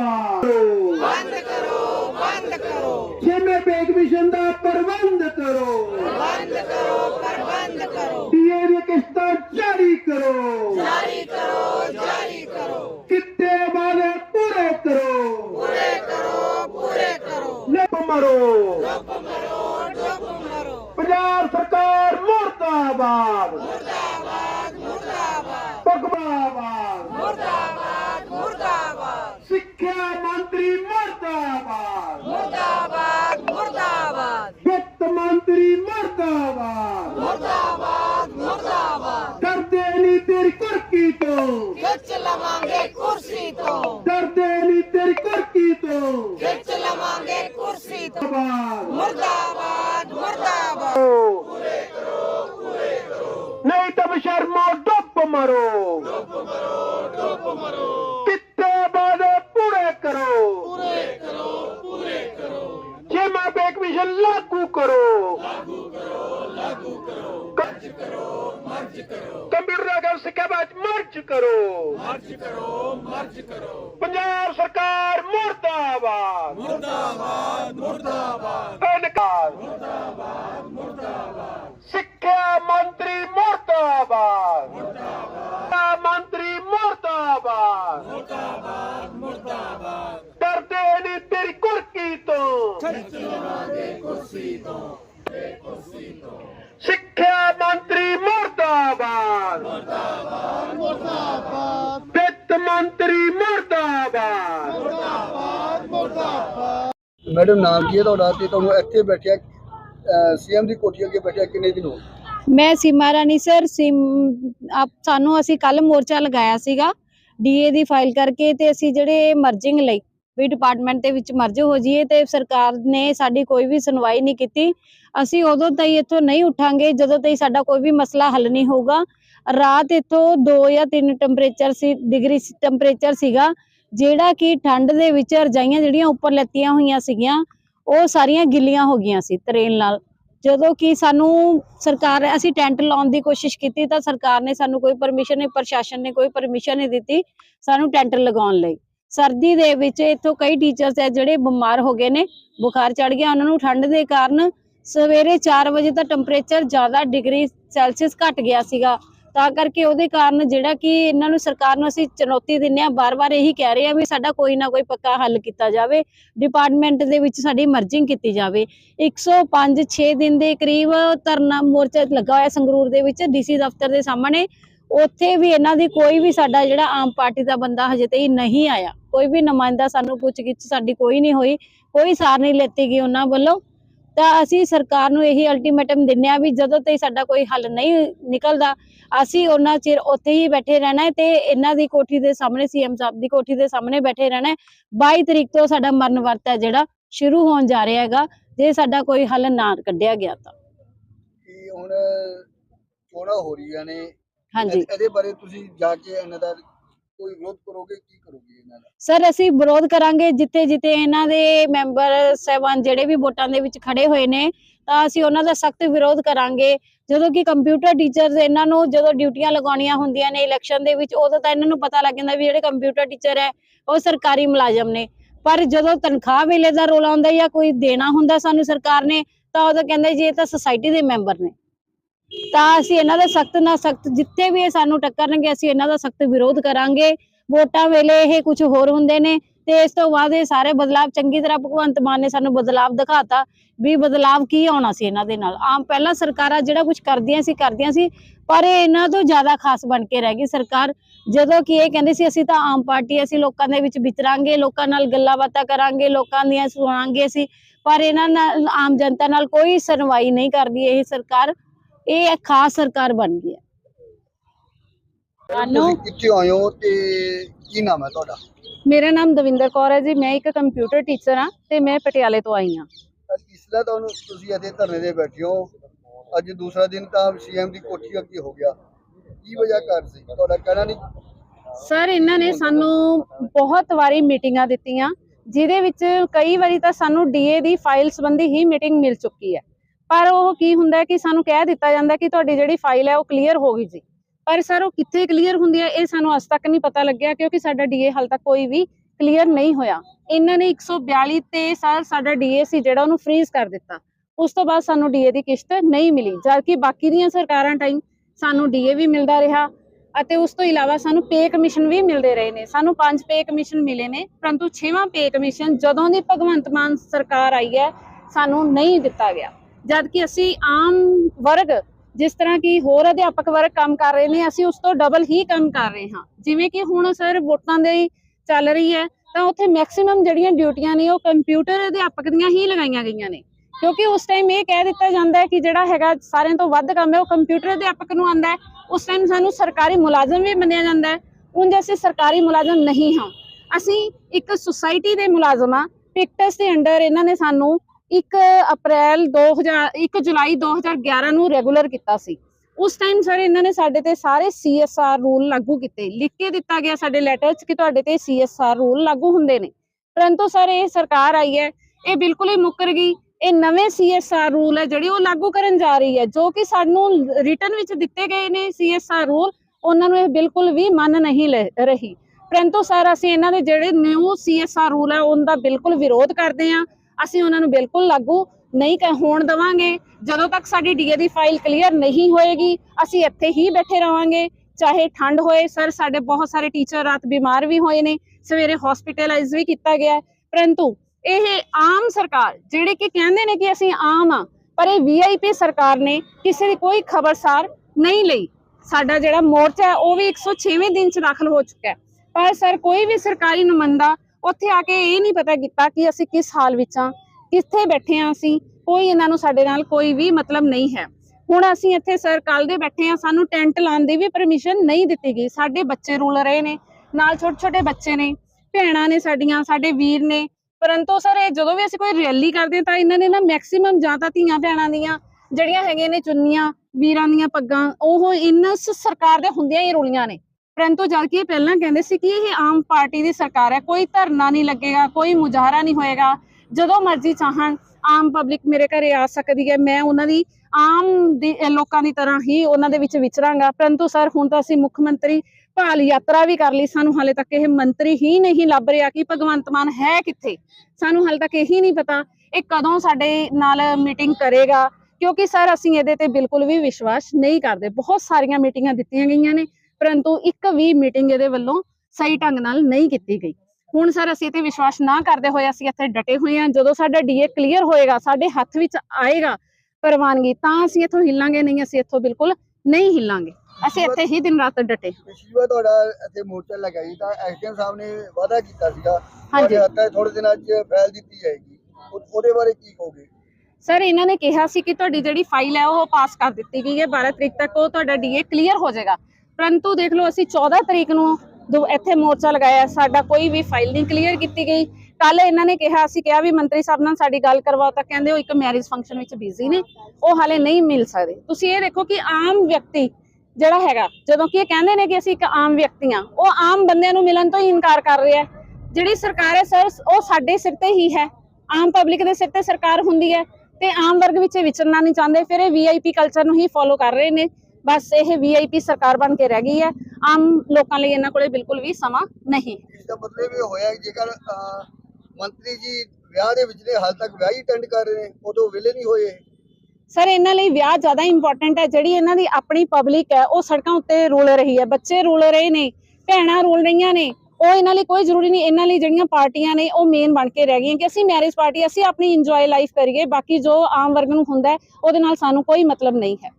ਮੁਰਦਾਬਾਦ ਬੰਦ ਕਰੋ ਬੰਦ ਕਰੋ ਛੇਵੇਂ ਪੇਕ ਮਿਸ਼ਨ ਦਾ ਪ੍ਰਬੰਧ ਕਰੋ ਬੰਦ ਕਰੋ ਪ੍ਰਬੰਧ ਕਰੋ। ਡੀਏ ਦੀ ਕਿਸ਼ਤਾਂ ਜਾਰੀ ਕਰੋ। ਜਾਰੀ ਕਰੋ ਜਾਰੀ ਕਰੋ। ਕਿੱਤੇ ਵਾਲੇ ਪੂਰੇ ਕਰੋ। ਪੂਰੇ ਕਰੋ ਪੂਰੇ ਕਰੋ। ਲੱਪ ਮਰੋ। ਲੱਪ ਮਰੋ ਲੱਪ ਮਰੋ। ਪੰਜਾਬ ਸਰਕਾਰ ਮੁਰਦਾਬਾਦ। ਮੁਰਦਾਬਾਦ। ਮੁਰਦਾਬਾਦ ਮੁਰਦਾਬਾਦ। ਡਰਦੇ ਨਹੀਂ ਤੇਰੀ ਕੁਰਕੀ ਤੋਂ। ਖਿੱਚ ਲਵਾਂਗੇ ਕੁਰਸੀ ਤੋਂ। ਡਰਦੇ ਨਹੀਂ ਤੇਰੀ ਕੁਰਕੀ ਤੋਂ। ਖਿੱਚ ਲਵਾਂਗੇ ਕੁਰਸੀ ਤੋਂ। ਮੁਰਦਾਬਾਦ। ਮੁਰਦਾਬਾਦ ਪੂਰੇ ਕਰੋ ਪੂਰੇ ਕਰੋ। ਨਹੀਂ ਤਾਂ ਬਸ਼ਰਮੋ ਡੁੱਬ ਮਰੋ। ਡੁੱਬ ਮਰੋ ਡੁੱਬ ਮਰੋ। ਕਿੱਤੇ ਵਾਦੇ ਪੂਰੇ ਕਰੋ। ਪੂਰੇ ਕਰੋ ਪੂਰੇ ਕਰੋ। ਜੇਮਾ ਬੇਕ ਮਿਸ਼ਨ ਲਾਗੂ ਕਰੋ। ਲਾਗੂ ਕਰੋ ਲਾਗੂ ਕਰੋ ਮਰਜ ਕਰੋ ਮਰਜ ਕਰੋ ਕੰਪਿਊਟਰ ਅਗਰ ਸਿੱਖਿਆ ਬਾਅਦ ਮਰਜ ਕਰੋ। ਮਰਜ ਕਰੋ ਮਰਜ ਕਰੋ। ਪੰਜਾਬ ਸਰਕਾਰ ਮੁਰਦਾਬਾਦ। ਮੁਰਦਾਬਾਦ ਮੁਰਦਾਬਾਦ। ਇਨਕਾਰ ਸਿੱਖਿਆ ਮੰਤਰੀ ਮੁਰਦਾਬਾਦ। ਮੁਰਦਾਬਾਦ ਮੰਤਰੀ ਮੁਰਦਾਬਾਦ। ਮੁਰਦਾਬਾਦ ਮੁਰਦਾਬਾਦ। ਡਰਦੇ ਨਹੀਂ ਤੇਰੀ ਕੁਰਕੀ ਤੋਂ। ਕੁਰਸੀ ਤੋਂ ਕੁਰਸੀ ਤੋਂ ਸਿੱਖਿਆ ਮੰਤਰੀ ਮੁਰਦਾਬਾਦ ਮੁਰਦਾਬਾਦ ਮੁਰਦਾਬਾਦ ਵਿੱਤ ਮੰਤਰੀ ਮੁਰਦਾਬਾਦ ਮੈਡਮ, ਨਾਮ ਕੀ ਹੈ ਤੁਹਾਡਾ? ਤੇ ਤੁਹਾਨੂੰ ਇੱਥੇ ਬੈਠਿਆ ਸੀਐਮ ਦੀ ਕੋਠੀ ਅੱਗੇ ਬੈਠਿਆ ਕਿੰਨੇ ਦਿਨ ਹੋ ਗਏ? ਮੈਂ ਸੀਮਾ ਰਾਣੀ, ਸਰ, ਸਿਮ, ਆਪ, ਸਾਨੂੰ ਅਸੀਂ ਕੱਲ ਮੋਰਚਾ ਲਗਾਇਆ ਸੀਗਾ ਡੀਏ ਦੀ ਫਾਈਲ ਕਰਕੇ ਤੇ ਅਸੀਂ ਜਿਹੜੇ ਮਰਜਿੰਗ ਲਈ, ਵੀ ਡਿਪਾਰਟਮੈਂਟ ਦੇ ਵਿੱਚ ਮਰਜ ਹੋ ਜਾਈਏ ਤੇ ਸਰਕਾਰ ਨੇ ਸਾਡੀ ਕੋਈ ਵੀ ਸੁਣਵਾਈ ਨਹੀਂ ਕੀਤੀ। ਅਸੀਂ ਉਦੋਂ ਤਾਈਂ ਇੱਥੋਂ ਨਹੀਂ ਉਠਾਂਗੇ, ਜਦੋਂ ਤਾਈਂ ਸਾਡਾ ਕੋਈ ਵੀ ਮਸਲਾ ਹੱਲ ਨਹੀਂ ਹੋਊਗਾ। ਰਾਤ ਇੱਥੋਂ 2 ਜਾਂ 3 ਟੈਂਪਰੇਚਰ ਸੀ ਡਿਗਰੀ ਟੈਂਪਰੇਚਰ ਸੀਗਾ। ਜਿਹੜਾ ਕਿ ਠੰਡ ਦੇ ਵਿੱਚ ਰਜਾਈਆਂ ਜਿਹੜੀਆਂ ਉੱਪਰ ਲੱਤੀਆਂ ਹੋਈਆਂ ਸੀਗੀਆਂ, ਉਹ ਸਾਰੀਆਂ ਗਿੱਲੀਆਂ ਹੋ ਗਈਆਂ ਸੀ ਤਰੇਲ ਨਾਲ। ਜਦੋਂ ਕਿ ਸਾਨੂੰ ਸਰਕਾਰ, ਅਸੀਂ ਟੈਂਟ ਲਾਉਣ ਦੀ ਕੋਸ਼ਿਸ਼ ਕੀਤੀ ਤਾਂ ਸਰਕਾਰ ਨੇ ਸਾਨੂੰ ਕੋਈ ਪਰਮਿਸ਼ਨ ਨਹੀਂ, ਪ੍ਰਸ਼ਾਸਨ ਨੇ ਕੋਈ ਪਰਮਿਸ਼ਨ ਨਹੀਂ ਦਿੱਤੀ ਸਾਨੂੰ ਟੈਂਟ ਲਗਾਉਣ ਲਈ। ਸਰਦੀ ਦੇ ਵਿੱਚ ਇੱਥੋਂ ਕਈ ਟੀਚਰਸ ਹੈ ਜਿਹੜੇ ਬਿਮਾਰ ਹੋ ਗਏ ਨੇ, ਬੁਖਾਰ ਚੜ ਗਿਆ, ਉਹਨਾਂ ਨੂੰ ਠੰਡ ਦੇ ਕਾਰਨ ਸਵੇਰੇ 4 ਵਜੇ ਦਾ ਟੈਂਪਰੇਚਰ ਜ਼ਿਆਦਾ ਡਿਗਰੀ ਸੈਲਸੀਅਸ ਘਟ ਗਿਆ ਸੀਗਾ। ਤਾਂ ਕਰਕੇ ਉਹਦੇ ਕਾਰਨ ਜਿਹੜਾ ਕਿ ਇਹਨਾਂ ਨੂੰ ਸਰਕਾਰ ਨੂੰ ਅਸੀਂ ਚੁਣੌਤੀ ਦਿੰਨੇ ਆ ਬਾਰ-ਬਾਰ ਇਹੀ ਕਹਿ ਰਹੇ ਆ ਵੀ ਸਾਡਾ ਕੋਈ ਨਾ ਕੋਈ ਪੱਕਾ ਹੱਲ ਕੀਤਾ ਜਾਵੇ ਡਿਪਾਰਟਮੈਂਟ ਦੇ ਵਿੱਚ ਸਾਡੀ ਮਰਜਿੰਗ ਕੀਤੀ ਜਾਵੇ। 105 6 ਦਿਨ ਦੇ ਕਰੀਬ ਧਰਨਾ ਮੋਰਚਾ ਲੱਗਾ ਹੋਇਆ ਸੰਗਰੂਰ ਦੇ ਵਿੱਚ ਡੀਸੀ ਦਫ਼ਤਰ ਦੇ ਸਾਹਮਣੇ। ਉੱਥੇ ਵੀ ਇਹਨਾਂ ਦੀ ਕੋਈ ਵੀ ਸਾਡਾ ਜਿਹੜਾ ਆਮ ਪਾਰਟੀ ਦਾ ਬੰਦਾ ਹਜੇ ਤਾਈਂ ਨਹੀਂ ਆਇਆ। ਕੋਈ ਵੀ ਨੁਮਾਇੰਦਾ ਸਾਨੂੰ ਪੁੱਛ-ਗਿੱਛ ਸਾਡੀ ਕੋਈ ਨਹੀਂ ਹੋਈ। ਕੋਈ ਸਾਰ ਨਹੀਂ ਲੈਤੀ ਗਈ ਉਹਨਾਂ ਵੱਲੋਂ। ਤਾਂ ਅਸੀਂ ਸਰਕਾਰ ਨੂੰ ਇਹੀ ਅਲਟੀਮੇਟਮ ਦਿੰਨੇ ਆ ਵੀ ਜਦੋਂ ਤਾਈਂ ਸਾਡਾ ਕੋਈ ਹੱਲ ਨਹੀਂ ਨਿਕਲਦਾ ਅਸੀਂ ਉਹਨਾਂ ਚਿਰ ਉੱਥੇ ਹੀ ਬੈਠੇ ਰਹਿਣਾ ਹੈ ਤੇ ਇਹਨਾਂ ਦੀ ਕੋਠੀ ਦੇ ਸਾਹਮਣੇ ਸੀਐਮ ਸਾਹਿਬ ਦੀ ਕੋਠੀ ਦੇ ਸਾਹਮਣੇ ਬੈਠੇ ਰਹਿਣਾ ਹੈ। 22 ਤਰੀਕ ਤੋਂ ਸਾਡਾ ਮਰਨ ਵਰਤ ਹੈ ਜਿਹੜਾ ਸ਼ੁਰੂ ਹੋਣ ਜਾ ਰਿਹਾ ਹੈਗਾ ਜੇ ਸਾਡਾ ਕੋਈ ਹੱਲ ਨਾ ਕੱਢਿਆ ਗਿਆ ਤਾਂ। ਕਿ ਹੁਣ ਚੋਣਾਂ ਹੋ ਰਹੀਆਂ ਨੇ? ਹਾਂਜੀ। ਇਹਦੇ ਬਾਰੇ ਤੁਸੀਂ ਜਾ ਕੇ ਇਹਨਾਂ ਦਾ ਕੋਈ ਵਿਰੋਧ ਕਰੋਗੇ? ਕੀ ਕਰੋਗੇ ਇਹਨਾਂ ਦਾ? ਸਰ, ਅਸੀਂ ਵਿਰੋਧ ਕਰਾਂਗੇ ਜਿੱਤੇ ਜਿੱਤੇ ਇਹਨਾਂ ਦੇ ਮੈਂਬਰ ਸਹਿਬਾਨ ਜਿਹੜੇ ਵੀ ਵੋਟਾਂ ਦੇ ਵਿੱਚ ਖੜੇ ਹੋਏ ਨੇ, ਤਾਂ ਅਸੀਂ ਉਹਨਾਂ ਦਾ ਸਖਤ ਵਿਰੋਧ ਕਰਾਂਗੇ। ਜਦੋਂ ਕਿ ਕੰਪਿਊਟਰ ਟੀਚਰਸ ਇਹਨਾਂ ਨੂੰ ਜਦੋਂ ਡਿਊਟੀਆਂ ਲਗਾਉਣੀਆਂ ਹੁੰਦੀਆਂ ਨੇ ਇਲੈਕਸ਼ਨ ਦੇ ਵਿੱਚ, ਉਦੋਂ ਤਾਂ ਇਹਨਾਂ ਨੂੰ ਪਤਾ ਲੱਗ ਜਾਂਦਾ ਵੀ ਜਿਹੜੇ ਕੰਪਿਊਟਰ ਟੀਚਰ ਹੈ, ਉਹ ਸਰਕਾਰੀ ਮੁਲਾਜ਼ਮ ਨੇ। ਪਰ ਜਦੋਂ ਤਨਖਾਹ ਵੇਲੇ ਦਾ ਰੋਲ ਆਉਂਦਾ ਜਾਂ ਕੋਈ ਦੇਣਾ ਹੁੰਦਾ ਸਾਨੂੰ ਸਰਕਾਰ ਨੇ, ਤਾਂ ਉਦੋਂ ਕਹਿੰਦੇ ਜੀ ਇਹ ਤਾਂ ਸੁਸਾਇਟੀ ਦੇ ਮੈਂਬਰ ਨੇ। ਤਾਂ ਅਸੀਂ ਇਹਨਾਂ ਦਾ ਸਖਤ ਨਾਲ ਸਖਤ ਜਿੱਥੇ ਵੀ ਇਹ ਸਾਨੂੰ ਟੱਕਰਨਗੇ, ਅਸੀਂ ਇਹਨਾਂ ਦਾ ਸਖਤ ਵਿਰੋਧ ਕਰਾਂਗੇ। ਵੋਟਾਂ ਵੇਲੇ ਇਹ ਕੁਝ ਹੋਰ ਹੁੰਦੇ ਨੇ ਤੇ ਇਸ ਤੋਂ ਬਾਅਦ ਇਹ ਸਾਰੇ ਬਦਲਾਵ ਚੰਗੀ ਤਰ੍ਹਾਂ ਭਗਵੰਤ ਮਾਨ ਨੇ ਸਾਨੂੰ ਬਦਲਾਵ ਦਿਖਾਤਾ ਵੀ ਬਦਲਾਵ ਕੀ ਆਉਣਾ ਸੀ ਇਹਨਾਂ ਦੇ ਨਾਲ। ਆਮ ਪਹਿਲਾਂ ਸਰਕਾਰਾਂ ਜਿਹੜਾ ਕੁਝ ਕਰਦੀਆਂ ਸੀ ਕਰਦੀਆਂ ਸੀ, ਪਰ ਇਹ ਇਹਨਾਂ ਤੋਂ ਜ਼ਿਆਦਾ ਖਾਸ ਬਣ ਕੇ ਰਹਿ ਗਈ ਸਰਕਾਰ। ਜਦੋਂ ਕਿ ਇਹ ਕਹਿੰਦੇ ਸੀ, ਅਸੀਂ ਤਾਂ ਆਮ ਪਾਰਟੀ ਅਸੀਂ ਲੋਕਾਂ ਦੇ ਵਿੱਚ ਵਿਚਰਾਂਗੇ, ਲੋਕਾਂ ਨਾਲ ਗੱਲਾਂ ਬਾਤਾਂ ਕਰਾਂਗੇ, ਲੋਕਾਂ ਦੀਆਂ ਸੁਣਾਂਗੇ ਅਸੀਂ, ਪਰ ਇਹਨਾਂ ਨਾਲ, ਆਮ ਜਨਤਾ ਨਾਲ ਕੋਈ ਸੁਣਵਾਈ ਨਹੀਂ ਕਰਦੀ ਇਹ ਸਰਕਾਰ। ਇਹ ਇੱਕ ਖਾਸ ਸਰਕਾਰ ਬਣ ਗਈ ਹੈ। ਤੁਸੀਂ ਕਿੱਥੇ ਆਏ ਹੋ ਤੇ ਕੀ ਨਾਮ ਹੈ ਤੁਹਾਡਾ? ਮੇਰਾ ਨਾਮ ਦਵਿੰਦਰ ਕੌਰ ਹੈ ਜੀ ਮੈਂ ਇੱਕ ਕੰਪਿਊਟਰ ਟੀਚਰ ਹਾਂ ਤੇ ਮੈਂ ਪਟਿਆਲੇ ਤੋਂ ਆਈ ਹਾਂ। ਲਈ ਤੁਹਾਨੂੰ ਤੁਸੀਂ ਇੱਥੇ ਧਰਨੇ ਦੇ ਬੈਠੇ ਹੋ। ਅੱਜ ਦੂਸਰਾ ਦਿਨ ਤਾਂ ਸੀਐਮ ਦੀ ਕੋਠੀ ਅੱਗੇ ਹੋ ਗਿਆ। ਕੀ ਵਜ੍ਹਾ ਕਰ ਸੀ? ਤੁਹਾਡਾ ਕਹਿਣਾ ਨਹੀਂ? ਸਰ ਇਹਨਾਂ ਨੇ ਸਾਨੂੰ ਬਹੁਤ ਵਾਰੀ ਮੀਟਿੰਗਾਂ ਦਿੱਤੀਆਂ ਜਿਹਦੇ ਵਿੱਚ ਕਈ ਵਾਰੀ ਤਾਂ ਸਾਨੂੰ ਡੀਏ ਦੀ ਫਾਈਲ ਸੰਬੰਧੀ ਹੀ ਮੀਟਿੰਗ ਮਿਲ ਚੁੱਕੀ ਹੈ। ਪਰ ਉਹ ਕੀ ਹੁੰਦਾ ਕਿ ਸਾਨੂੰ ਕਹਿ ਦਿੱਤਾ ਜਾਂਦਾ ਕਿ ਤੁਹਾਡੀ ਜਿਹੜੀ ਫਾਈਲ ਹੈ ਉਹ ਕਲੀਅਰ ਹੋ ਗਈ ਜੀ। ਪਰ ਸਰ ਉਹ ਕਿੱਥੇ ਕਲੀਅਰ ਹੁੰਦੀ ਹੈ ਇਹ ਸਾਨੂੰ ਅੱਜ ਤੱਕ ਨਹੀਂ ਪਤਾ ਲੱਗਿਆ ਕਿਉਂਕਿ ਸਾਡਾ ਡੀਏ ਹਾਲ ਤੱਕ ਕੋਈ ਵੀ ਕਲੀਅਰ ਨਹੀਂ ਹੋਇਆ। ਇਹਨਾਂ ਨੇ 142 ਤੇ ਸਰ ਸਾਡਾ ਡੀਏ ਸੀ ਜਿਹੜਾ ਉਹਨੂੰ ਫ੍ਰੀਜ਼ ਕਰ ਦਿੱਤਾ। ਉਸ ਤੋਂ ਬਾਅਦ ਸਾਨੂੰ ਡੀਏ ਦੀ ਕਿਸ਼ਤ ਨਹੀਂ ਮਿਲੀ, ਜਦਕਿ ਬਾਕੀ ਦੀਆਂ ਸਰਕਾਰਾਂ ਟਾਈਮ ਸਾਨੂੰ ਡੀਏ ਵੀ ਮਿਲਦਾ ਰਿਹਾ ਅਤੇ ਉਸ ਤੋਂ ਇਲਾਵਾ ਸਾਨੂੰ ਪੇ ਕਮਿਸ਼ਨ ਵੀ ਮਿਲਦੇ ਰਹੇ ਨੇ। ਸਾਨੂੰ ਪੰਜ ਪੇ ਕਮਿਸ਼ਨ ਮਿਲੇ ਨੇ, ਪਰੰਤੂ ਛੇਵਾਂ ਪੇ ਕਮਿਸ਼ਨ ਜਦੋਂ ਦੀ ਭਗਵੰਤ ਮਾਨ ਸਰਕਾਰ ਆਈ ਹੈ, ਸਾਨੂੰ ਨਹੀਂ ਦਿੱਤਾ ਗਿਆ। ਜਦ ਕਿ ਅਸੀਂ ਆਮ ਵਰਗ, ਜਿਸ ਤਰ੍ਹਾਂ ਕਿ ਹੋਰ ਅਧਿਆਪਕ ਵਰਗ ਕੰਮ ਕਰ ਰਹੇ ਨੇ, ਅਸੀਂ ਉਸ ਤੋਂ ਡਬਲ ਹੀ ਕੰਮ ਕਰ ਰਹੇ ਹਾਂ। ਜਿਵੇਂ ਕਿ ਹੁਣ ਸਰ ਵੋਟਾਂ ਦੇ ਚੱਲ ਰਹੀ ਹੈ, ਤਾਂ ਉੱਥੇ ਮੈਕਸਿਮਮ ਜਿਹੜੀਆਂ ਡਿਊਟੀਆਂ ਨੇ, ਉਹ ਕੰਪਿਊਟਰ ਅਧਿਆਪਕ ਦੀਆਂ ਹੀ ਲਗਾਈਆਂ ਗਈਆਂ ਨੇ। ਕਿਉਂਕਿ ਉਸ ਟਾਈਮ ਇਹ ਕਹਿ ਦਿੱਤਾ ਜਾਂਦਾ ਹੈ ਕਿ ਜਿਹੜਾ ਹੈਗਾ ਸਾਰਿਆਂ ਤੋਂ ਵੱਧ ਕੰਮ ਹੈ, ਉਹ ਕੰਪਿਊਟਰ ਅਧਿਆਪਕ ਨੂੰ ਆਂਦਾ ਹੈ। ਉਸ ਟਾਈਮ ਸਾਨੂੰ ਸਰਕਾਰੀ ਮੁਲਾਜ਼ਮ ਵੀ ਮੰਨਿਆ ਜਾਂਦਾ ਹੈ। ਉਂਝ ਅਸੀਂ ਸਰਕਾਰੀ ਮੁਲਾਜ਼ਮ ਨਹੀਂ ਹਾਂ, ਅਸੀਂ ਇੱਕ ਸੁਸਾਇਟੀ ਦੇ ਮੁਲਾਜ਼ਮ ਹਾਂ। ਪਿਕਟਸ ਦੇ ਅੰਡਰ ਇਹਨਾਂ ਨੇ ਸਾਨੂੰ 1 ਅਪ੍ਰੈਲ 2000 1 ਜੁਲਾਈ 2011 ਨੂੰ ਰੈਗੂਲਰ ਕੀਤਾ ਸੀ। ਉਸ ਟਾਈਮ ਸਰ ਇਹਨਾਂ ਨੇ ਸਾਡੇ ਤੇ ਸਾਰੇ ਸੀਐਸਆਰ ਰੂਲ ਲਾਗੂ ਕੀਤੇ। ਲਿਖ ਕੇ ਦਿੱਤਾ ਗਿਆ ਸਾਡੇ ਲੈਟਰ 'ਚ ਕਿ ਤੁਹਾਡੇ ਤੇ ਸੀਐਸਆਰ ਰੂਲ ਲਾਗੂ ਹੁੰਦੇ ਨੇ। ਪਰੰਤੂ ਸਰ ਇਹ ਸਰਕਾਰ ਆਈ ਹੈ, ਇਹ ਬਿਲਕੁਲ ਹੀ ਮੁੱਕਰ ਗਈ। ਇਹ ਨਵੇਂ ਸੀਐਸਆਰ ਰੂਲ ਹੈ, ਜਿਹੜੇ ਉਹ ਲਾਗੂ ਕਰਨ ਜਾ ਰਹੀ ਹੈ, ਜੋ ਕਿ ਸਾਨੂੰ ਰਿਟਰਨ ਵਿੱਚ ਦਿੱਤੇ ਗਏ ਨੇ ਸੀਐਸਆਰ ਰੂਲ ਉਹਨਾਂ ਨੂੰ ਇਹ ਬਿਲਕੁਲ ਵੀ ਮੰਨ ਨਹੀਂ ਲੈ- ਰਹੀ। ਪਰੰਤੂ ਸਰ ਅਸੀਂ ਇਹਨਾਂ ਦੇ ਜਿਹੜੇ ਨਿਊ ਸੀਐਸਆਰ ਰੂਲ ਹੈ ਉਹਨਾਂ ਦਾ ਬਿਲਕੁਲ ਵਿਰੋਧ ਕਰਦੇ ਹਾਂ। ਅਸੀਂ ਉਹਨਾਂ ਨੂੰ ਬਿਲਕੁਲ ਲਾਗੂ ਨਹੀਂ ਕ- ਹੋਣ ਦਵਾਂਗੇ। ਜਦੋਂ ਤੱਕ ਸਾਡੀ ਡੀਏ ਦੀ ਫਾਈਲ ਕਲੀਅਰ ਨਹੀਂ ਹੋਏਗੀ, ਅਸੀਂ ਇੱਥੇ ਹੀ ਬੈਠੇ ਰਵਾਂਗੇ। ਚਾਹੇ ਠੰਡ ਹੋਏ, ਸਰ, ਸਾਡੇ ਬਹੁਤ ਸਾਰੇ ਟੀਚਰ ਰਾਤ ਬਿਮਾਰ ਵੀ ਹੋਏ ਨੇ, ਸਵੇਰੇ ਹਸਪੀਟਲਾਈਜ਼ ਵੀ ਕੀਤਾ ਗਿਆ ਪਰੰਤੂ ਇਹ ਆਮ ਸਰਕਾਰ, ਜਿਹੜੇ ਕਿ ਕਹਿੰਦੇ ਨੇ ਕਿ ਅਸੀਂ ਆਮ ਆ ਪਰ ਇਹ ਵੀਆਈਪੀ ਸਰਕਾਰ ਨੇ ਕਿਸੇ ਦੀ ਕੋਈ ਖਬਰਸਾਰ ਨਹੀਂ ਲਈ। ਸਾਡਾ ਜਿਹੜਾ ਮੋਰਚਾ ਹੈ, ਉਹ ਵੀ 106ਵੇਂ ਦਿਨ ਚ ਦਾਖਲ ਹੋ ਚੁੱਕਾ ਹੈ। ਪਰ ਸਰ, ਕੋਈ ਵੀ ਸਰਕਾਰੀ ਨੁਮਾਇੰਦਾ ਉੱਥੇ ਆ ਕੇ ਇਹ ਨਹੀਂ ਪਤਾ ਕੀਤਾ ਕਿ ਅਸੀਂ ਕਿਸ ਹਾਲ ਵਿੱਚ ਆ ਕਿੱਥੇ ਬੈਠੇ ਆ ਅਸੀਂ, ਕੋਈ ਇਹਨਾਂ ਨੂੰ ਸਾਡੇ ਨਾਲ ਕੋਈ ਵੀ ਮਤਲਬ ਨਹੀਂ ਹੈ। ਹੁਣ ਅਸੀਂ ਇੱਥੇ ਸਰ ਕੱਲ ਦੇ ਬੈਠੇ ਆ ਸਾਨੂੰ ਟੈਂਟ ਲਾਉਣ ਦੀ ਵੀ ਪਰਮਿਸ਼ਨ ਨਹੀਂ ਦਿੱਤੀ ਗਈ। ਸਾਡੇ ਬੱਚੇ ਰੁਲ ਰਹੇ ਨੇ, ਨਾਲ ਛੋਟੇ ਛੋਟੇ ਬੱਚੇ ਨੇ, ਭੈਣਾਂ ਨੇ ਸਾਡੀਆਂ, ਸਾਡੇ ਵੀਰ ਨੇ। ਪਰੰਤੂ ਸਰ, ਇਹ ਜਦੋਂ ਵੀ ਅਸੀਂ ਕੋਈ ਰੈਲੀ ਕਰਦੇ ਹਾਂ ਤਾਂ ਇਹਨਾਂ ਨੇ ਨਾ ਮੈਕਸਿਮਮ ਜਾਂ ਤਾਂ ਧੀਆਂ ਭੈਣਾਂ ਦੀਆਂ, ਜਿਹੜੀਆਂ ਹੈਗੀਆਂ ਨੇ ਚੁੰਨੀਆਂ, ਵੀਰਾਂ ਦੀਆਂ ਪੱਗਾਂ, ਉਹ ਇਹਨਾਂ ਸਰਕਾਰ ਦੇ ਹੁੰਦਿਆਂ ਹੀ ਰੁਲੀਆਂ ਨੇ। ਪਰੰਤੂ ਜਦ ਕਿ ਇਹ ਪਹਿਲਾਂ ਕਹਿੰਦੇ ਸੀ ਕਿ ਇਹ ਆਮ ਪਾਰਟੀ ਦੀ ਸਰਕਾਰ ਹੈ, ਕੋਈ ਧਰਨਾ ਨਹੀਂ ਲੱਗੇਗਾ, ਕੋਈ ਮੁਜ਼ਾਹਰਾ ਨਹੀਂ ਹੋਏਗਾ। ਜਦੋਂ ਮਰਜ਼ੀ ਚਾਹਣ, ਆਮ ਪਬਲਿਕ ਮੇਰੇ ਘਰੇ ਆ ਸਕਦੀ ਹੈ, ਮੈਂ ਉਹਨਾਂ ਦੀ ਆਮ ਦੀ ਲੋਕਾਂ ਦੀ ਤਰ੍ਹਾਂ ਹੀ ਉਹਨਾਂ ਦੇ ਵਿੱਚ ਵਿਚਰਾਂਗਾ। ਪਰੰਤੂ ਸਰ, ਹੁਣ ਤਾਂ ਅਸੀਂ ਮੁੱਖ ਮੰਤਰੀ ਭਾਲ ਯਾਤਰਾ ਵੀ ਕਰ ਲਈ। ਸਾਨੂੰ ਹਾਲੇ ਤੱਕ ਇਹ ਮੰਤਰੀ ਹੀ ਨਹੀਂ ਲੱਭ ਰਿਹਾ ਕਿ ਭਗਵੰਤ ਮਾਨ ਹੈ ਕਿੱਥੇ। ਸਾਨੂੰ ਹਾਲੇ ਤੱਕ ਇਹੀ ਨਹੀਂ ਪਤਾ ਇਹ ਕਦੋਂ ਸਾਡੇ ਨਾਲ ਮੀਟਿੰਗ ਕਰੇਗਾ। ਕਿਉਂਕਿ ਸਰ, ਅਸੀਂ ਇਹਦੇ ਤੇ ਬਿਲਕੁਲ ਵੀ ਵਿਸ਼ਵਾਸ ਨਹੀਂ ਕਰਦੇ। ਬਹੁਤ ਸਾਰੀਆਂ ਮੀਟਿੰਗਾਂ ਦਿੱਤੀਆਂ ਗਈਆਂ ਨੇ। ਪਰੰਤੂ ਇੱਕ ਵੀ ਮੀਟਿੰਗ ਇਹਦੇ ਵੱਲੋਂ ਸਹੀ ਢੰਗ ਨਾਲ ਨਹੀਂ ਕੀਤੀ ਗਈ। ਹੁਣ ਸਰ ਅਸੀਂ ਤੇ ਵਿਸ਼ਵਾਸ ਨਾ ਕਰਦੇ ਹੋਏ ਅਸੀਂ ਇੱਥੇ ਡਟੇ ਹੋਏ ਹਾਂ। ਜਦੋਂ ਸਾਡਾ ਡੀਏ ਕਲੀਅਰ ਹੋਏਗਾ ਸਾਡੇ ਹੱਥ ਵਿੱਚ ਆਏਗਾ ਪ੍ਰਵਾਨਗੀ ਤਾਂ ਅਸੀਂ ਇੱਥੋਂ ਹਿੱਲਾਂਗੇ ਨਹੀਂ ਅਸੀਂ ਇੱਥੋਂ ਬਿਲਕੁਲ ਨਹੀਂ ਹਿੱਲਾਂਗੇ। ਅਸੀਂ ਇੱਥੇ ਹੀ ਦਿਨ ਰਾਤ ਡਟੇ ਪਿਛਲੀ ਵਾਰ ਤੁਹਾਡਾ ਇੱਥੇ ਮੋਰਚਾ ਲਗਾਈ ਤਾਂ ਐਸਡੀਐਮ ਸਾਹਿਬ ਨੇ ਵਾਅਦਾ ਕੀਤਾ ਸੀਗਾ ਹਾਂਜੀ। ਤੁਹਾਡੇ ਹੱਥਾਂ 'ਚ ਥੋੜੇ ਦਿਨਾਂ 'ਚ ਫਾਈਲ ਦਿੱਤੀ ਜਾਏਗੀ। ਉਹ- ਉਹਦੇ ਬਾਰੇ ਕੀ ਕਹੋਗੇ? ਸਰ ਇਹਨਾਂ ਨੇ ਕਿਹਾ ਸੀ ਕਿ ਤੁਹਾਡੀ ਜਿਹੜੀ ਫਾਈਲ ਹੈ ਉਹ ਪਾਸ ਕਰ ਦਿੱਤੀ ਗਈ ਹੈ। 12 ਤਰੀਕ ਤੱਕ ਉਹ ਤੁਹਾਡਾ ਡੀਏ ਕਲੀਅਰ ਹੋ ਜਾਏਗਾ। ਪਰੰਤੂ ਦੇਖ ਲਓ, ਅਸੀਂ 14 ਤਰੀਕ ਨੂੰ ਜੋ ਇੱਥੇ ਮੋਰਚਾ ਲਗਾਇਆ, ਸਾਡਾ ਕੋਈ ਵੀ ਫਾਈਲ ਨਹੀਂ ਕਲੀਅਰ ਕੀਤੀ ਗਈ। ਕੱਲ ਇਹਨਾਂ ਨੇ ਕਿਹਾ, ਅਸੀਂ ਕਿਹਾ ਵੀ ਮੰਤਰੀ ਸਾਹਿਬ ਨਾਲ ਸਾਡੀ ਗੱਲ ਕਰਵਾਓ, ਤਾਂ ਕਹਿੰਦੇ ਉਹ ਇੱਕ ਮੈਰਿਜ ਫੰਕਸ਼ਨ ਵਿੱਚ ਬਿਜ਼ੀ ਨੇ, ਉਹ ਹਾਲੇ ਨਹੀਂ ਮਿਲ ਸਕਦੇ। ਤੁਸੀਂ ਇਹ ਦੇਖੋ ਕਿ ਆਮ ਵਿਅਕਤੀ ਜਿਹੜਾ ਹੈਗਾ, ਜਦੋਂ ਕਿ ਇਹ ਕਹਿੰਦੇ ਨੇ ਕਿ ਅਸੀਂ ਇੱਕ ਆਮ ਵਿਅਕਤੀ ਹਾਂ, ਉਹ ਆਮ ਬੰਦਿਆਂ ਨੂੰ ਮਿਲਣ ਤੋਂ ਹੀ ਇਨਕਾਰ ਕਰ ਰਿਹਾ ਜਿਹੜੀ ਸਰਕਾਰ ਹੈ ਸਰ, ਉਹ ਸਾਡੇ ਸਿਰ ਤੇ ਹੀ ਹੈ। ਆਮ ਪਬਲਿਕ ਦੇ ਸਿਰ ਤੇ ਸਰਕਾਰ ਹੁੰਦੀ ਹੈ ਤੇ ਆਮ ਵਰਗ ਵਿੱਚ ਵਿਚਰਨਾ ਨਹੀਂ ਚਾਹੁੰਦੇ, ਫਿਰ ਇਹ ਵੀਆਈਪੀ ਕਲਚਰ ਨੂੰ ਹੀ ਫੋਲੋ ਕਰ ਰਹੇ ਨੇ। ਬਸ ਇਹ ਵੀਆਈਪੀ ਸਰਕਾਰ ਬਣ ਕੇ ਰਹਿ ਗਈ ਹੈ। ਆਮ ਲੋਕਾਂ ਲਈ ਇਹਨਾਂ ਕੋਲੇ ਬਿਲਕੁਲ ਵੀ ਸਮਾਂ ਨਹੀਂ। ਇਸ ਦਾ ਮਤਲਬ ਇਹ ਹੋਇਆ ਜੇਕਰ ਮੰਤਰੀ ਜੀ ਵਿਆਹ ਦੇ ਵਿੱਚ ਨੇ ਹਾਲ ਤੱਕ ਵਿਆਹ ਹੀ ਅਟੈਂਡ ਕਰ ਰਹੇ ਨੇ ਉਦੋਂ ਵਿਲੇ ਨਹੀਂ ਹੋਏ। ਸਰ ਇਹਨਾਂ ਲਈ ਵਿਆਹ ਜ਼ਿਆਦਾ ਇੰਪੋਰਟੈਂਟ ਹੈ। ਜਿਹੜੀ ਇਹਨਾਂ ਦੀ ਆਪਣੀ ਪਬਲਿਕ ਹੈ ਉਹ ਸੜਕਾਂ ਉੱਤੇ ਰੁਲ ਰਹੀ ਹੈ। ਬੱਚੇ ਰੁਲ ਰਹੇ ਨੇ ਭੈਣਾਂ ਰੁਲ ਰਹੀਆਂ ਨੇ। ਉਹ ਇਹਨਾਂ ਲਈ ਕੋਈ ਜ਼ਰੂਰੀ ਨਹੀਂ। ਇਹਨਾਂ ਲਈ ਜਿਹੜੀਆਂ ਪਾਰਟੀਆਂ ਨੇ ਉਹ ਮੇਨ ਬਣ ਕੇ ਰਹਿ ਗਈਆਂ ਕਿ ਅਸੀਂ ਮੈਰਿਜ ਪਾਰਟੀ ਅਸੀਂ ਆਪਣੀ ਇੰਜੋਏ ਲਾਈਫ ਕਰੀਏ। ਬਾਕੀ ਜੋ ਆਮ ਵਰਗ ਨੂੰ ਹੁੰਦਾ ਉਹਦੇ ਨਾਲ ਸਾਨੂੰ ਕੋਈ ਮਤਲਬ ਨਹੀਂ ਹੈ।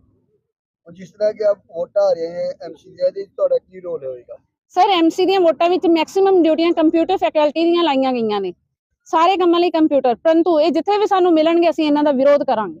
ਹੁਣ ਜਿਸ ਤਰ੍ਹਾਂ ਕਿ ਆਪ ਵੋਟਾਂ ਆ ਰਹੇ ਹੈ ਐਮਸੀ ਦੇ ਤੁਹਾਡਾ ਕੀ ਰੋਲ ਹੋਏਗਾ? ਸਰ ਐਮਸੀ ਦੀਆਂ ਵੋਟਾਂ ਵਿੱਚ ਮੈਕਸਿਮਮ ਡਿਊਟੀਆਂ ਕੰਪਿਊਟਰ ਫੈਕਲਟੀ ਦੀਆਂ ਲਾਈਆਂ ਗਈਆਂ ਨੇ। ਸਾਰੇ ਕੰਮਾਂ ਲਈ ਕੰਪਿਊਟਰ ਪਰੰਤੂ ਇਹ ਜਿੱਥੇ ਵੀ ਸਾਨੂੰ ਮਿਲਣਗੇ, ਅਸੀਂ ਇਹਨਾਂ ਦਾ ਵਿਰੋਧ ਕਰਾਂਗੇ।